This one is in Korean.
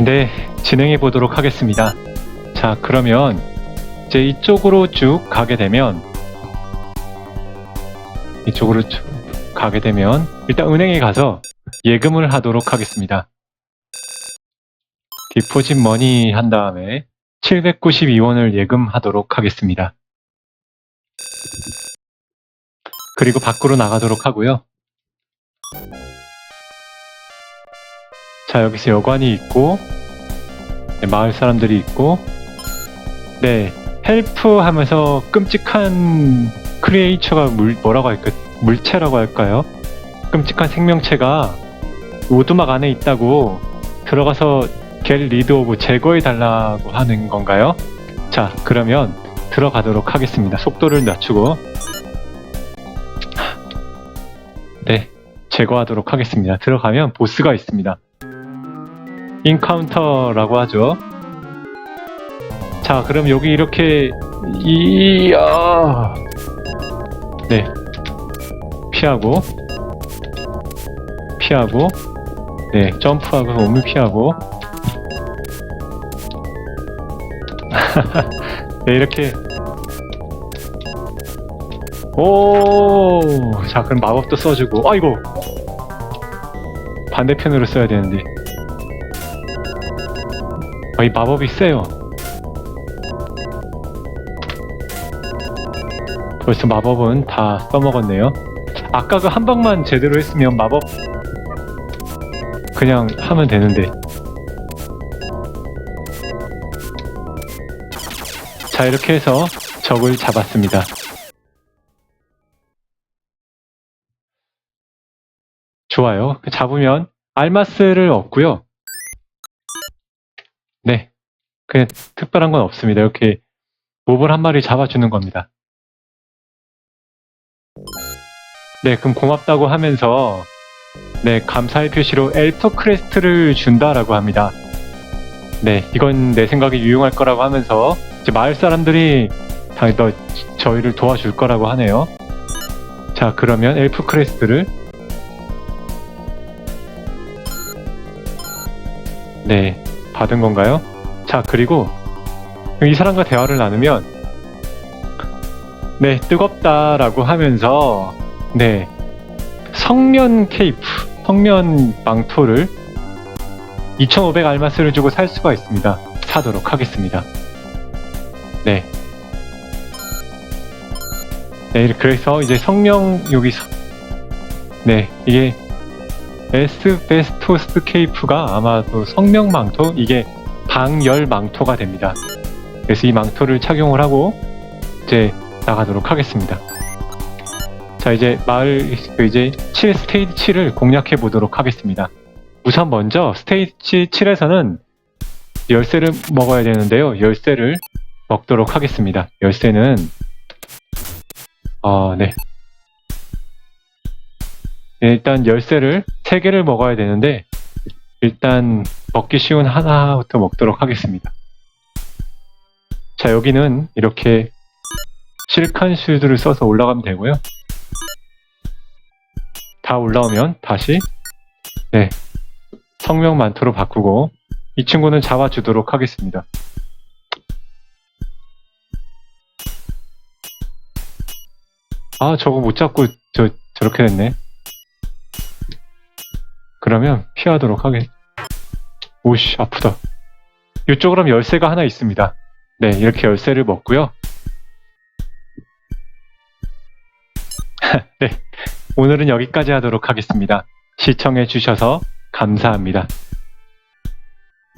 네, 진행해 보도록 하겠습니다. 자, 그러면 이제 이쪽으로 쭉 가게 되면 이쪽으로 쭉 가게 되면 일단 은행에 가서 예금을 하도록 하겠습니다. 디포짓 머니 한 다음에 792원을 예금하도록 하겠습니다. 그리고 밖으로 나가도록 하고요. 자, 여기서 여관이 있고, 네, 마을 사람들이 있고, 네, 헬프 하면서 끔찍한 크리에이처가 물, 뭐라고 할까, 물체라고 할까요? 끔찍한 생명체가 오두막 안에 있다고 들어가서 겟 리드 오브 제거해 달라고 하는 건가요? 자, 그러면 들어가도록 하겠습니다. 속도를 낮추고. 네, 제거하도록 하겠습니다. 들어가면 보스가 있습니다. 인카운터라고 하죠. 자, 그럼 여기 이렇게 이야 네. 피하고 피하고 네 점프하고 몸을 피하고. 네 이렇게. 오자 그럼 마법도 써주고. 아이고. 반대편으로 써야 되는데. 아, 이 마법이 세요. 벌써 마법은 다 써먹었네요. 아까 그 한 방만 제대로 했으면 마법 그냥 하면 되는데. 자, 이렇게 해서 적을 잡았습니다. 좋아요. 잡으면 알마스를 얻고요. 그냥 특별한 건 없습니다. 이렇게 몹을 한 마리 잡아주는 겁니다. 네, 그럼 고맙다고 하면서 네, 감사의 표시로 엘프 크레스트를 준다라고 합니다. 네, 이건 내 생각에 유용할 거라고 하면서 이제 마을 사람들이 다 너, 저희를 도와줄 거라고 하네요. 자, 그러면 엘프 크레스트를 네, 받은 건가요? 자, 그리고 이 사람과 대화를 나누면 네, 뜨겁다라고 하면서 네, 성면 케이프, 성면 망토를 2,500 알마스를 주고 살 수가 있습니다. 사도록 하겠습니다. 네. 네, 그래서 이제 성명 여기서 네, 이게 에스베스토스 케이프가 아마도 성명 망토 이게 방열 망토가 됩니다. 그래서 이 망토를 착용을 하고 이제 나가도록 하겠습니다. 자 이제 마을 그 이제 7 스테이지 7을 공략해 보도록 하겠습니다. 우선 먼저 스테이지 7에서는 열쇠를 먹어야 되는데요. 열쇠를 먹도록 하겠습니다. 열쇠는 어, 네. 네, 일단 열쇠를 3개를 먹어야 되는데 일단 먹기 쉬운 하나부터 먹도록 하겠습니다. 자 여기는 이렇게 실칸 쉴드를 써서 올라가면 되고요. 다 올라오면 다시 네 성명 만토로 바꾸고 이 친구는 잡아주도록 하겠습니다. 아 저거 못 잡고 저 저렇게 됐네. 그러면 피하도록 하겠. 오씨 아프다. 이쪽으로 하면 열쇠가 하나 있습니다. 네 이렇게 열쇠를 먹고요. 네 오늘은 여기까지 하도록 하겠습니다. 시청해 주셔서 감사합니다.